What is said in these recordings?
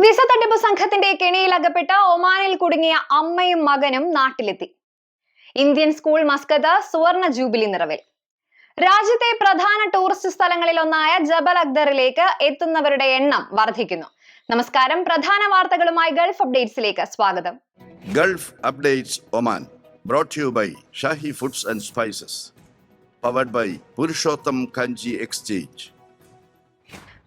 Visa തട്ടിപ്പ് സംഘത്തിന്റെ കെണിയിലകപ്പെട്ട ഒമാനിൽ കുടുങ്ങിയ അമ്മയും മകനും നാട്ടിലെത്തി. ഇന്ത്യൻ സ്കൂൾ മസ്കത്ത് സുവർണ ജൂബിലി നിറവിൽ. രാജ്യത്തെ പ്രധാന ടൂറിസ്റ്റ് സ്ഥലങ്ങളിൽ ഒന്നായ ജബൽ അക്ദറിലേക്ക് എത്തുന്നവരുടെ എണ്ണം വർദ്ധിക്കുന്നു. നമസ്കാരം. പ്രധാന വാർത്തകളുമായി ഗൾഫ് അപ്ഡേറ്റ്സിലേക്ക് സ്വാഗതം. Gulf updates Oman brought you by Shahi foods and spices powered by Purushottam Kanji exchange.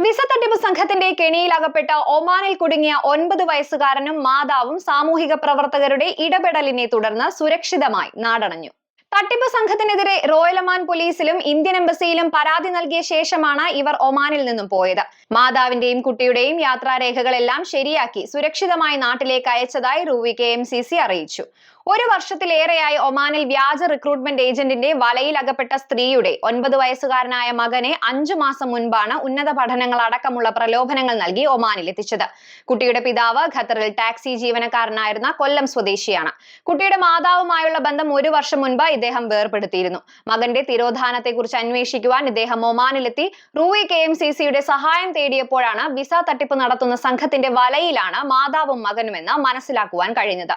Visa തട്ടിപ്പ് സംഘത്തിന്റെ കെണിയിലകപ്പെട്ട ഒമാനിൽ കുടുങ്ങിയ ഒൻപത് വയസ്സുകാരനും മാതാവും സാമൂഹിക പ്രവർത്തകരുടെ ഇടപെടലിനെ തുടർന്ന് സുരക്ഷിതമായി നാടണഞ്ഞു തട്ടിപ്പ് സംഘത്തിനെതിരെ റോയൽ ഒമാൻ പോലീസിലും ഇന്ത്യൻ എംബസിയിലും പരാതി നൽകിയ ശേഷമാണ് ഇവർ ഒമാനിൽ നിന്നും പോയത്. മാതാവിന്റെയും കുട്ടിയുടെയും യാത്രാരേഖകളെല്ലാം ശരിയാക്കി സുരക്ഷിതമായി നാട്ടിലേക്ക് അയച്ചതായി റൂവി കെ എം അറിയിച്ചു. ഒരു വർഷത്തിലേറെയായി ഒമാനിൽ വ്യാജ റിക്രൂട്ട്മെന്റ് ഏജന്റിന്റെ വലയിൽ അകപ്പെട്ട സ്ത്രീയുടെ ഒൻപത് വയസ്സുകാരനായ മകനെ അഞ്ചു മാസം മുൻപാണ് ഉന്നത പഠനങ്ങൾ അടക്കമുള്ള പ്രലോഭനങ്ങൾ നൽകി ഒമാനിൽ എത്തിച്ചത്. കുട്ടിയുടെ പിതാവ് ഖത്തറിൽ ടാക്സി ജീവനക്കാരനായിരുന്ന കൊല്ലം സ്വദേശിയാണ്. കുട്ടിയുടെ മാതാവുമായുള്ള ബന്ധം ഒരു വർഷം മുൻപ് ഇദ്ദേഹം വേർപെടുത്തിയിരുന്നു. മകന്റെ തിരോധാനത്തെക്കുറിച്ച് അന്വേഷിക്കുവാൻ ഇദ്ദേഹം ഒമാനിലെത്തി. റൂയി കെ എം സി സിയുടെ സഹായം തേടിയപ്പോഴാണ് വിസ തട്ടിപ്പ് നടത്തുന്ന സംഘത്തിന്റെ വലയിലാണ് മാതാവും മകനുമെന്ന് മനസ്സിലാക്കുവാൻ കഴിഞ്ഞത്.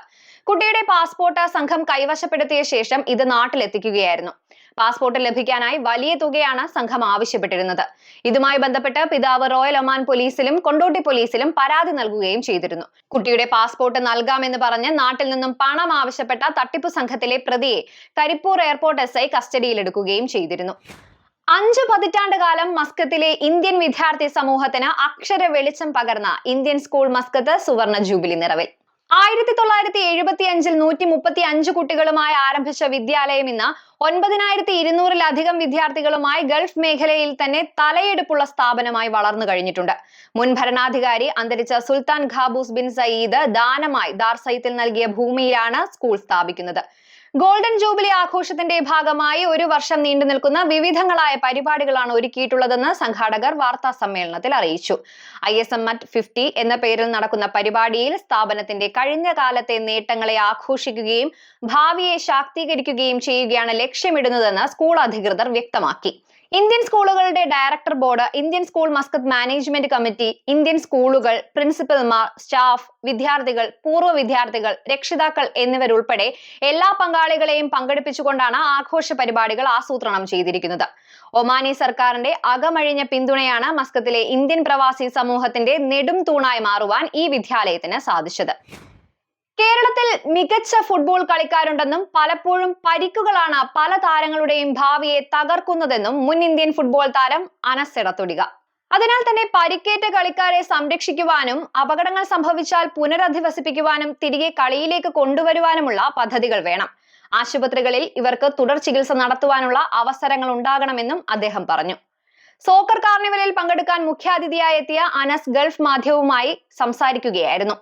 കുട്ടിയുടെ പാസ്പോർട്ട് സംഘം കൈവശപ്പെടുത്തിയ ശേഷം ഇത് നാട്ടിലെത്തിക്കുകയായിരുന്നു. പാസ്പോർട്ട് ലഭിക്കാനായി വലിയ തുകയാണ് സംഘം ആവശ്യപ്പെട്ടിരുന്നത്. ഇതുമായി ബന്ധപ്പെട്ട് പിതാവ് റോയൽ ഒമാൻ പോലീസിലും കൊണ്ടോട്ടി പോലീസിലും പരാതി നൽകുകയും ചെയ്തിരുന്നു. കുട്ടിയുടെ പാസ്പോർട്ട് നൽകാമെന്ന് പറഞ്ഞ് നാട്ടിൽ നിന്നും പണം ആവശ്യപ്പെട്ട തട്ടിപ്പു സംഘത്തിലെ പ്രതിയെ കരിപ്പൂർ എയർപോർട്ട് എസ് ഐ കസ്റ്റഡിയിലെടുക്കുകയും ചെയ്തിരുന്നു. അഞ്ചു പതിറ്റാണ്ട് കാലം മസ്കത്തിലെ ഇന്ത്യൻ വിദ്യാർത്ഥി സമൂഹത്തിന് അക്ഷര വെളിച്ചം പകർന്ന ഇന്ത്യൻ സ്കൂൾ മസ്കത്ത് സുവർണ ജൂബിലി നിറവിൽ. ആയിരത്തി തൊള്ളായിരത്തി എഴുപത്തി അഞ്ചിൽ നൂറ്റി മുപ്പത്തി അഞ്ച് കുട്ടികളുമായി ആരംഭിച്ച വിദ്യാലയം ഇന്ന് ഒൻപതിനായിരത്തി ഇരുന്നൂറിലധികം വിദ്യാർത്ഥികളുമായി ഗൾഫ് മേഖലയിൽ തന്നെ തലയെടുപ്പുള്ള സ്ഥാപനമായി വളർന്നു കഴിഞ്ഞിട്ടുണ്ട്. മുൻ ഭരണാധികാരി അന്തരിച്ച സുൽത്താൻ ഖാബൂസ് ബിൻ സയീദ് ദാനമായി ദാർസൈത്തിൽ നൽകിയ ഭൂമിയിലാണ് സ്കൂൾ സ്ഥാപിക്കുന്നത്. ഗോൾഡൻ ജൂബിലി ആഘോഷത്തിന്റെ ഭാഗമായി ഒരു വർഷം നീണ്ടു നിൽക്കുന്ന വിവിധങ്ങളായ പരിപാടികളാണ് ഒരുക്കിയിട്ടുള്ളതെന്ന് സംഘാടകർ വാർത്താ സമ്മേളനത്തിൽ അറിയിച്ചു. ഐ എസ് എം ഫിഫ്റ്റി എന്ന പേരിൽ നടക്കുന്ന പരിപാടിയിൽ സ്ഥാപനത്തിന്റെ കഴിഞ്ഞ കാലത്തെ നേട്ടങ്ങളെ ആഘോഷിക്കുകയും ഭാവിയെ ശാക്തീകരിക്കുകയും ചെയ്യുകയാണ് ലക്ഷ്യമിടുന്നതെന്ന് സ്കൂൾ അധികൃതർ വ്യക്തമാക്കി. ഇന്ത്യൻ സ്കൂളുകളുടെ director board Indian school Muscat management committee Indian സ്കൂളുകൾ പ്രിൻസിപ്പൽമാർ സ്റ്റാഫ് വിദ്യാർത്ഥികൾ പൂർവ വിദ്യാർത്ഥികൾ രക്ഷിതാക്കൾ എന്നിവരുൾപ്പെടെ എല്ലാ പങ്കാളികളെയും പങ്കെടുപ്പിച്ചുകൊണ്ടാണ് ആഘോഷ പരിപാടികൾ ആസൂത്രണം ചെയ്തിരിക്കുന്നത്. ഒമാനി സർക്കാരിന്റെ അകമഴിഞ്ഞ പിന്തുണയാണ് മസ്കത്തിലെ ഇന്ത്യൻ പ്രവാസി സമൂഹത്തിന്റെ നെടും തൂണായി മാറുവാൻ ഈ വിദ്യാലയത്തിന് സാധിച്ചത്. കേരളത്തിൽ മികച്ച ഫുട്ബോൾ കളിക്കാരുണ്ടെന്നും പലപ്പോഴും പരിക്കുകളാണ് പല താരങ്ങളുടെയും ഭാവിയെ തകർക്കുന്നതെന്നും മുൻ ഇന്ത്യൻ ഫുട്ബോൾ താരം അനസ് എടത്തൊടിക. അതിനാൽ തന്നെ പരിക്കേറ്റ കളിക്കാരെ സംരക്ഷിക്കുവാനും അപകടങ്ങൾ സംഭവിച്ചാൽ പുനരധിവസിപ്പിക്കുവാനും തിരികെ കളിയിലേക്ക് കൊണ്ടുവരുവാനുമുള്ള പദ്ധതികൾ വേണം. ആശുപത്രികളിൽ ഇവർക്ക് തുടർ ചികിത്സ നടത്തുവാനുള്ള അവസരങ്ങൾ ഉണ്ടാകണമെന്നും അദ്ദേഹം പറഞ്ഞു. സോക്കർ കാർണിവലിൽ പങ്കെടുക്കാൻ മുഖ്യാതിഥിയായി എത്തിയ അനസ് ഗൾഫ് മാധ്യമവുമായി സംസാരിക്കുകയായിരുന്നു.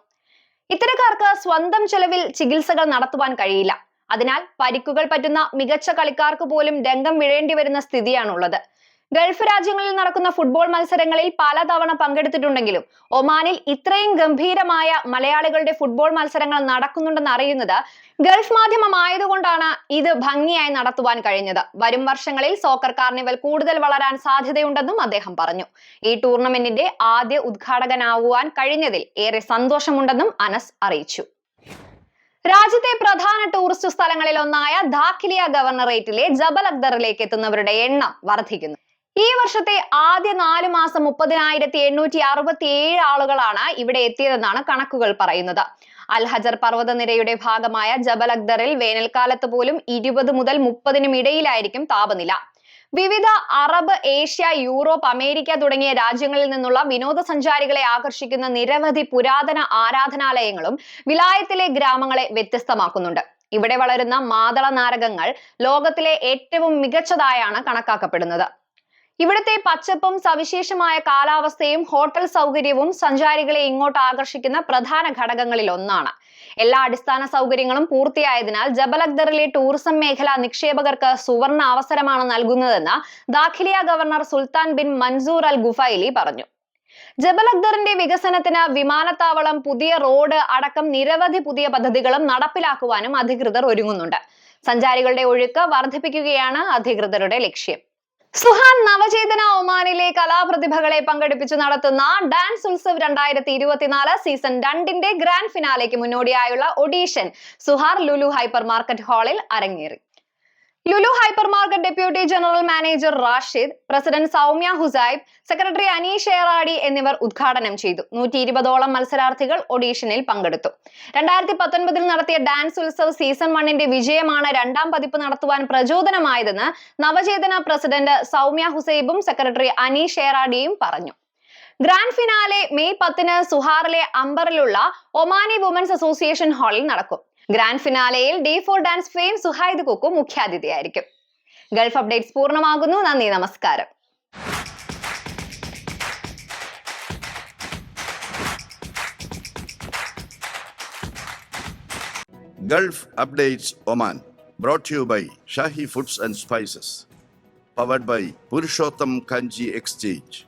ഇത്തരക്കാർക്ക് സ്വന്തം ചെലവിൽ ചികിത്സകൾ നടത്തുവാൻ കഴിയില്ല. അതിനാൽ പരിക്കുകൾ പറ്റുന്ന മികച്ച കളിക്കാർക്ക് പോലും രംഗം വീഴേണ്ടി വരുന്ന സ്ഥിതിയാണുള്ളത്. ഗൾഫ് രാജ്യങ്ങളിൽ നടക്കുന്ന ഫുട്ബോൾ മത്സരങ്ങളിൽ പലതവണ പങ്കെടുത്തിട്ടുണ്ടെങ്കിലും ഒമാനിൽ ഇത്രയും ഗംഭീരമായ മലയാളികളുടെ ഫുട്ബോൾ മത്സരങ്ങൾ നടക്കുന്നുണ്ടെന്ന് അറിയുന്നത് ഗൾഫ് മാധ്യമമായതുകൊണ്ടാണ് ഇത് ഭംഗിയായി നടത്തുവാൻ കഴിഞ്ഞത്. വരും വർഷങ്ങളിൽ സോക്കർ കാർണിവൽ കൂടുതൽ വളരാൻ സാധ്യതയുണ്ടെന്നും അദ്ദേഹം പറഞ്ഞു. ഈ ടൂർണമെന്റിന്റെ ആദ്യ ഉദ്ഘാടകനാവുവാൻ കഴിഞ്ഞതിൽ ഏറെ സന്തോഷമുണ്ടെന്നും അനസ് അറിയിച്ചു. രാജ്യത്തെ പ്രധാന ടൂറിസ്റ്റ് സ്ഥലങ്ങളിൽ ഒന്നായ ധാക്കിലിയ ഗവർണറേറ്റിലെ ജബൽ അക്തറിലേക്ക് എത്തുന്നവരുടെ എണ്ണം വർദ്ധിക്കുന്നു. ഈ വർഷത്തെ ആദ്യ നാല് മാസം മുപ്പതിനായിരത്തി എണ്ണൂറ്റി അറുപത്തി ഏഴ് ആളുകളാണ് ഇവിടെ എത്തിയതെന്നാണ് കണക്കുകൾ പറയുന്നത്. അൽഹജർ പർവതനിരയുടെ ഭാഗമായ ജബൽ അക്ദറിൽ വേനൽക്കാലത്ത് പോലും ഇരുപത് മുതൽ മുപ്പതിനും ഇടയിലായിരിക്കും താപനില. വിവിധ അറബ് ഏഷ്യ യൂറോപ്പ് അമേരിക്ക തുടങ്ങിയ രാജ്യങ്ങളിൽ നിന്നുള്ള വിനോദസഞ്ചാരികളെ ആകർഷിക്കുന്ന നിരവധി പുരാതന ആരാധനാലയങ്ങളും വിലായത്തിലെ ഗ്രാമങ്ങളെ വ്യത്യസ്തമാക്കുന്നുണ്ട്. ഇവിടെ വളരുന്ന മാതള നാരകങ്ങൾ ലോകത്തിലെ ഏറ്റവും മികച്ചതായാണ് കണക്കാക്കപ്പെടുന്നത്. ഇവിടുത്തെ പച്ചപ്പും സവിശേഷമായ കാലാവസ്ഥയും ഹോട്ടൽ സൗകര്യവും സഞ്ചാരികളെ ഇങ്ങോട്ട് ആകർഷിക്കുന്ന പ്രധാന ഘടകങ്ങളിൽ ഒന്നാണ്. എല്ലാ അടിസ്ഥാന സൗകര്യങ്ങളും പൂർത്തിയായതിനാൽ ജബൽ ടൂറിസം മേഖല നിക്ഷേപകർക്ക് സുവർണ അവസരമാണ് നൽകുന്നതെന്ന് Dakhiliya governor Sultan bin Mansoor al Ghufaili പറഞ്ഞു. ജബൽ വികസനത്തിന് വിമാനത്താവളം പുതിയ റോഡ് അടക്കം നിരവധി പുതിയ പദ്ധതികളും നടപ്പിലാക്കുവാനും അധികൃതർ ഒരുങ്ങുന്നുണ്ട്. സഞ്ചാരികളുടെ ഒഴുക്ക് വർദ്ധിപ്പിക്കുകയാണ് അധികൃതരുടെ ലക്ഷ്യം. സുഹാൻ നവചേതന ഒമാനിലെ കലാപ്രതിഭകളെ പങ്കെടുപ്പിച്ച് നടത്തുന്ന ഡാൻസ് ഉത്സവ് രണ്ടായിരത്തി ഇരുപത്തിനാല് സീസൺ രണ്ടിന്റെ ഗ്രാൻഡ് ഫിനാലേക്ക് മുന്നോടിയായുള്ള audition Sohar Lulu hypermarket ഹാളിൽ അരങ്ങേറി. Lulu hypermarket deputy general manager Rashid president Soumya Husaib secretary Aneesh Eradi എന്നിവർ ഉദ്ഘാടനം ചെയ്തു. നൂറ്റി ഇരുപതോളം മത്സരാർത്ഥികൾ ഒഡീഷനിൽ പങ്കെടുത്തു. രണ്ടായിരത്തി പത്തൊൻപതിൽ നടത്തിയ ഡാൻസ് ഉത്സവ് സീസൺ വണ്ണിന്റെ വിജയമാണ് രണ്ടാം പതിപ്പ് നടത്തുവാൻ പ്രചോദനമായതെന്ന് നവചേതന പ്രസിഡന്റ് സൗമ്യ ഹുസൈബും സെക്രട്ടറി അനീഷ് ഏറാടിയും പറഞ്ഞു. ഗ്രാൻഡ് ഫിനാലെ മെയ് പത്തിന് സുഹാറിലെ അംബറിലുള്ള ഒമാനി വുമൻസ് അസോസിയേഷൻ ഹാളിൽ നടക്കും. Grand ഫിനാലയിൽ D four dance fame Suhaid Kukku മുഖ്യാതിഥിയായിരിക്കും Gulf updates പൂർണമാകുന്നു നന്ദി നമസ്കാരം Gulf Updates Oman. Brought to you by Shahi Foods and Spices. Powered by Purushottam Kanji Exchange.